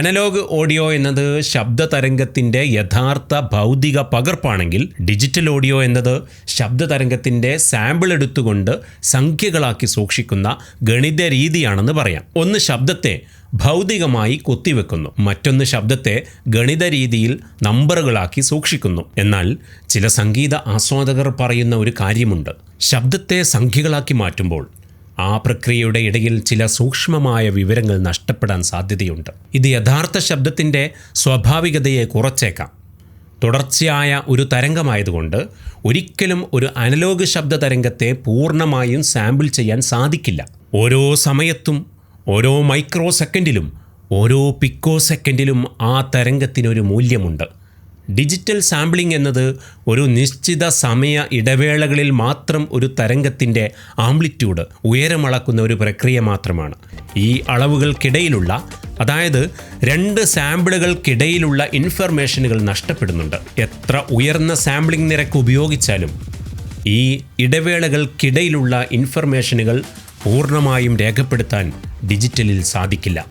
Analogue audio എന്നത് ശബ്ദ തരംഗത്തിന്റെ യഥാർത്ഥ ഭൗതിക പകർപ്പാണെങ്കിൽ ഡിജിറ്റൽ ഓഡിയോ എന്നത് ശബ്ദ തരംഗത്തിന്റെ സാമ്പിൾ എടുത്തുകൊണ്ട് സംഖ്യകളാക്കി സൂക്ഷിക്കുന്ന ഗണിത രീതിയാണെന്ന് പറയാം. ഒന്ന് ശബ്ദത്തെ ഭൗതികമായി കൊത്തിവെക്കുന്നു. മറ്റൊന്ന് ശബ്ദത്തെ ഗണിത രീതിയിൽ നമ്പറുകളാക്കി സൂക്ഷിക്കുന്നു. എന്നാൽ ചില സംഗീത ആസ്വാദകർ പറയുന്ന ഒരു കാര്യമുണ്ട്. ശബ്ദത്തെ സംഖ്യകളാക്കി മാറ്റുമ്പോൾ ആ പ്രക്രിയയുടെ ഇടയിൽ ചില സൂക്ഷ്മമായ വിവരങ്ങൾ നഷ്ടപ്പെടാൻ സാധ്യതയുണ്ട്. ഇത് യഥാർത്ഥ ശബ്ദത്തിന്റെ സ്വാഭാവികതയെ കുറച്ചേക്കാം. തുടർച്ചയായ ഒരു തരംഗമായതുകൊണ്ട് ഒരിക്കലും ഒരു അനലോഗ് ശബ്ദ തരംഗത്തെ പൂർണമായും സാമ്പിൾ ചെയ്യാൻ സാധിക്കില്ല. ഓരോ സമയത്തും ഓരോ മൈക്രോ സെക്കൻഡിലും ഓരോ പിക്കോ സെക്കൻഡിലും ആ തരംഗത്തിനൊരു മൂല്യമുണ്ട്. ഡിജിറ്റൽ സാമ്പിളിംഗ് എന്നത് ഒരു നിശ്ചിത സമയ ഇടവേളകളിൽ മാത്രം ഒരു തരംഗത്തിന്റെ ആംപ്ലിറ്റ്യൂഡ് ഉയരമളക്കുന്ന ഒരു പ്രക്രിയ മാത്രമാണ്. ഈ അളവുകൾക്കിടയിലുള്ള അതായത് രണ്ട് സാമ്പിളുകൾക്കിടയിലുള്ള ഇൻഫർമേഷനുകൾ നഷ്ടപ്പെടുന്നുണ്ട്. എത്ര ഉയർന്ന സാമ്പിളിംഗ് നിരക്ക് ഉപയോഗിച്ചാലും ഈ ഇടവേളകൾക്കിടയിലുള്ള ഇൻഫർമേഷനുകൾ പൂർണമായും രേഖപ്പെടുത്താൻ ഡിജിറ്റലിൽ സാധിക്കില്ല.